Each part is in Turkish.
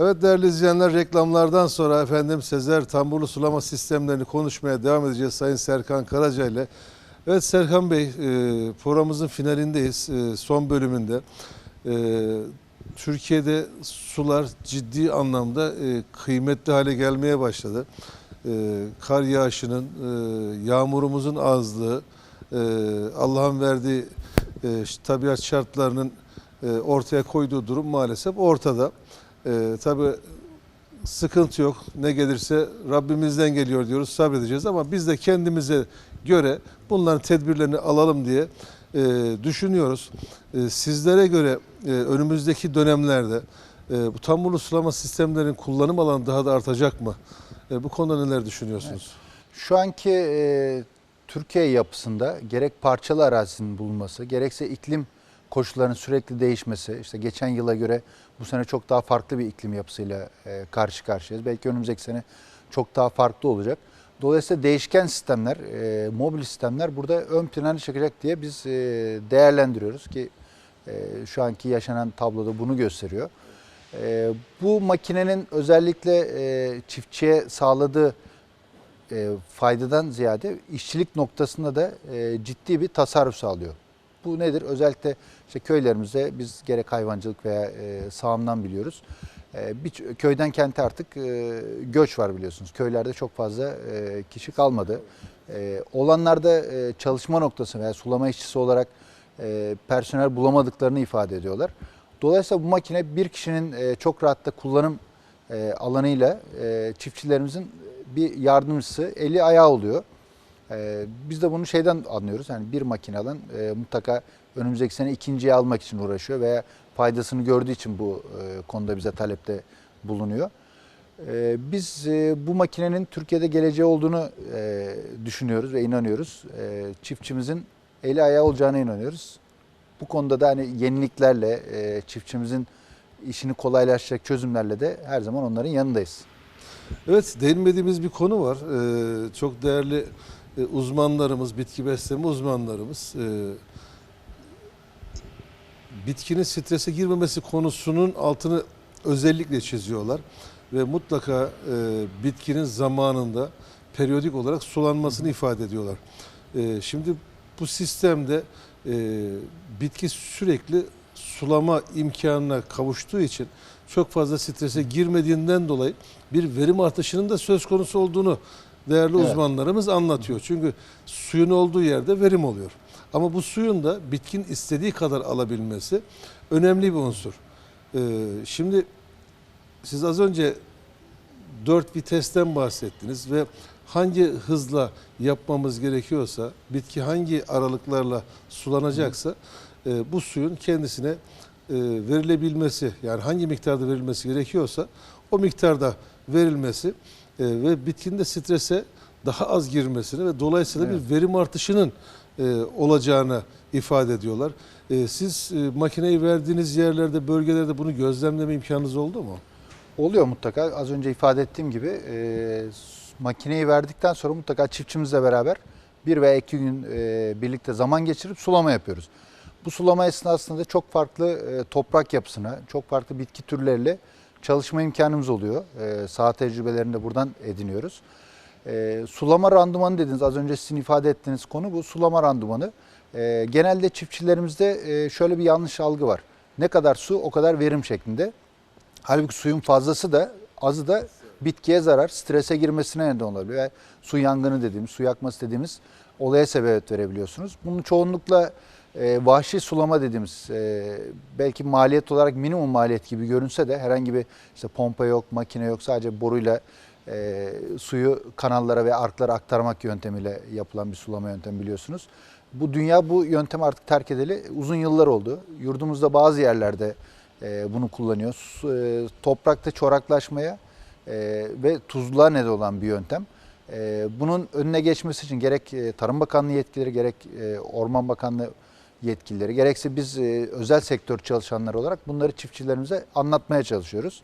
Evet değerli izleyenler reklamlardan sonra efendim Sezer Tamburlu sulama sistemlerini konuşmaya devam edeceğiz Sayın Serkan Karaca ile. Evet Serkan Bey e, programımızın finalindeyiz e, son bölümünde. E, Türkiye'de sular ciddi anlamda kıymetli hale gelmeye başladı. Kar yağışının, yağmurumuzun azlığı, Allah'ın verdiği tabiat şartlarının ortaya koyduğu durum maalesef ortada. E, tabii sıkıntı yok. Ne gelirse Rabbimizden geliyor diyoruz. Sabredeceğiz ama biz de kendimize göre bunların tedbirlerini alalım diye e, düşünüyoruz. E, sizlere göre e, önümüzdeki dönemlerde e, bu tamburlu sulama sistemlerinin kullanım alanı daha da artacak mı? E, bu konuda neler düşünüyorsunuz? Şu anki e, Türkiye yapısında gerek parçalı arazinin bulunması, gerekse iklim koşullarının sürekli değişmesi, işte geçen yıla göre bu sene çok daha farklı bir iklim yapısıyla e, karşı karşıyayız. Belki önümüzdeki sene çok daha farklı olacak. Dolayısıyla değişken sistemler, e, mobil sistemler burada ön plana çıkacak diye biz e, değerlendiriyoruz ki e, şu anki yaşanan tabloda bunu gösteriyor. Bu makinenin özellikle e, çiftçiye sağladığı e, faydadan ziyade işçilik noktasında da ciddi bir tasarruf sağlıyor. Bu nedir? Özellikle işte köylerimizde biz gerek hayvancılık veya e, sağımdan biliyoruz. E, bir köyden kente artık e, göç var biliyorsunuz. Köylerde çok fazla e, kişi kalmadı. E, olanlarda e, çalışma noktası veya sulama işçisi olarak e, personel bulamadıklarını ifade ediyorlar. Dolayısıyla bu makine bir kişinin e, çok rahatla kullanım e, alanıyla e, çiftçilerimizin bir yardımcısı, eli ayağı oluyor. E, biz de bunu şeyden anlıyoruz. Yani bir makine alan e, mutlaka önümüzdeki sene ikinciyi almak için uğraşıyor veya faydasını gördüğü için bu e, konuda bize talepte bulunuyor. E, biz e, bu makinenin Türkiye'de geleceği olduğunu e, düşünüyoruz ve inanıyoruz. E, çiftçimizin eli ayağı olacağına inanıyoruz. Bu konuda da hani yeniliklerle, e, çiftçimizin işini kolaylaştıracak çözümlerle de her zaman onların yanındayız. Evet, değinmediğimiz bir konu var. Ee, çok değerli e, uzmanlarımız, bitki besleme uzmanlarımız e, bitkinin strese girmemesi konusunun altını özellikle çiziyorlar ve mutlaka e, bitkinin zamanında periyodik olarak sulanmasını ifade ediyorlar. E, şimdi bu sistemde e, bitki sürekli sulama imkanına kavuştuğu için çok fazla strese girmediğinden dolayı bir verim artışının da söz konusu olduğunu değerli Evet. uzmanlarımız anlatıyor. Çünkü suyun olduğu yerde verim oluyor. Ama bu suyun da bitkin istediği kadar alabilmesi önemli bir unsur. Ee, şimdi siz az önce dört vitesten bahsettiniz ve hangi hızla yapmamız gerekiyorsa, bitki hangi aralıklarla sulanacaksa e, bu suyun kendisine e, verilebilmesi, yani hangi miktarda verilmesi gerekiyorsa o miktarda verilmesi ve bitkinin de strese daha az girmesini ve dolayısıyla Evet. bir verim artışının e, olacağını ifade ediyorlar. E, siz e, makineyi verdiğiniz yerlerde, bölgelerde bunu gözlemleme imkanınız oldu mu? Oluyor mutlaka. Az önce ifade ettiğim gibi e, makineyi verdikten sonra mutlaka çiftçimizle beraber bir veya iki gün e, birlikte zaman geçirip sulama yapıyoruz. Bu sulama esnasında çok farklı e, toprak yapısına, çok farklı bitki türleriyle çalışma imkanımız oluyor. E, saha tecrübelerini de buradan ediniyoruz. E, sulama randımanı dediniz, az önce sizin ifade ettiğiniz konu bu sulama randımanı. E, genelde çiftçilerimizde e, şöyle bir yanlış algı var. Ne kadar su o kadar verim şeklinde. Halbuki suyun fazlası da azı da bitkiye zarar, strese girmesine neden olabiliyor. Yani su yangını dediğimiz, su yakması dediğimiz olaya sebebiyet verebiliyorsunuz. Bunun çoğunlukla e, vahşi sulama dediğimiz e, belki maliyet olarak minimum maliyet gibi görünse de herhangi bir işte pompa yok, makine yok sadece boruyla e, suyu kanallara ve arklara aktarmak yöntemiyle yapılan bir sulama yöntemi biliyorsunuz. Bu dünya bu yöntemi artık terk edeli uzun yıllar oldu. Yurdumuzda bazı yerlerde e, bunu kullanıyor. E, toprakta çoraklaşmaya e, ve tuzluğa neden olan bir yöntem. E, bunun önüne geçmesi için gerek e, Tarım Bakanlığı yetkilileri gerek e, Orman Bakanlığı yetkilileri gerekse biz e, özel sektör çalışanları olarak bunları çiftçilerimize anlatmaya çalışıyoruz.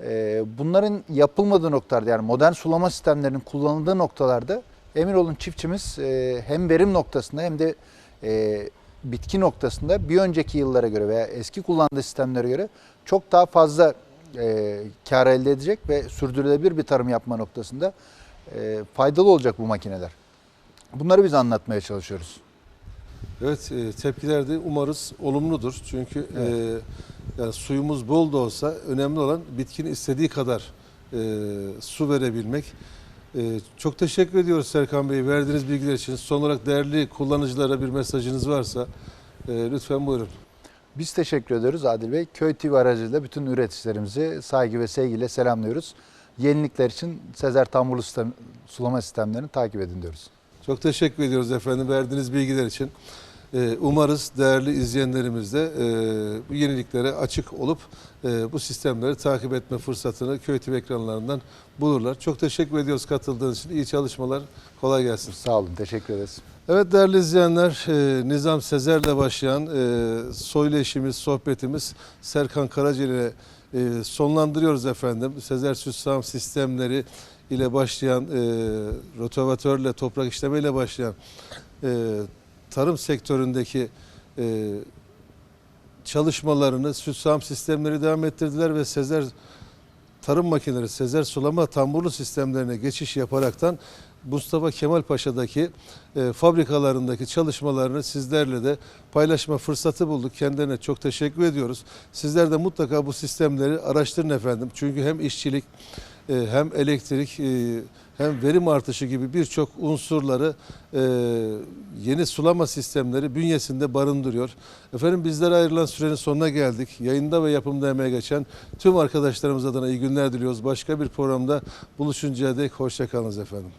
E, bunların yapılmadığı noktalarda yani modern sulama sistemlerinin kullanıldığı noktalarda emin olun çiftçimiz e, hem verim noktasında hem de e, bitki noktasında bir önceki yıllara göre veya eski kullandığı sistemlere göre çok daha fazla e, kar elde edecek ve sürdürülebilir bir tarım yapma noktasında e, faydalı olacak bu makineler. Bunları biz anlatmaya çalışıyoruz. Evet e, tepkiler de umarız olumludur. Çünkü Evet. e, yani suyumuz bol da olsa önemli olan bitkinin istediği kadar e, su verebilmek. E, çok teşekkür ediyoruz Serkan Bey verdiğiniz bilgiler için. Son olarak değerli kullanıcılara bir mesajınız varsa e, lütfen buyurun. Biz teşekkür ediyoruz Adil Bey. Köy TV aracılığıyla bütün üreticilerimizi saygı ve sevgiyle selamlıyoruz. Yenilikler için Sezer Tamburlu sistem, sulama sistemlerini takip edin diyoruz. Çok teşekkür ediyoruz efendim verdiğiniz bilgiler için. Ee, Umarız değerli izleyenlerimiz de e, bu yeniliklere açık olup e, bu sistemleri takip etme fırsatını Köy TV ekranlarından bulurlar. Çok teşekkür ediyoruz katıldığınız için. İyi çalışmalar. Kolay gelsin. Sağ olun, teşekkür ederiz. Evet değerli izleyenler, e, Nizam Sezer'le başlayan e, soylu eşimiz, sohbetimiz Serkan Karaca ile sonlandırıyoruz efendim. Sezer Süssam sistemleri ile başlayan, e, rotovatörle, toprak işleme ile başlayan e, tarım sektöründeki e, çalışmalarını Süssam sistemleri devam ettirdiler ve Sezer tarım makineleri, Sezer sulama tamburlu sistemlerine geçiş yaparaktan Mustafa Kemal Paşa'daki e, fabrikalarındaki çalışmalarını sizlerle de paylaşma fırsatı bulduk. Kendilerine çok teşekkür ediyoruz. Sizler de mutlaka bu sistemleri araştırın efendim. Çünkü hem işçilik hem elektrik e, hem verim artışı gibi birçok unsurları e, yeni sulama sistemleri bünyesinde barındırıyor. Efendim bizlere ayrılan sürenin sonuna geldik. Yayında ve yapımda emeğe geçen tüm arkadaşlarımız adına iyi günler diliyoruz. Başka bir programda buluşuncaya dek hoşçakalınız efendim.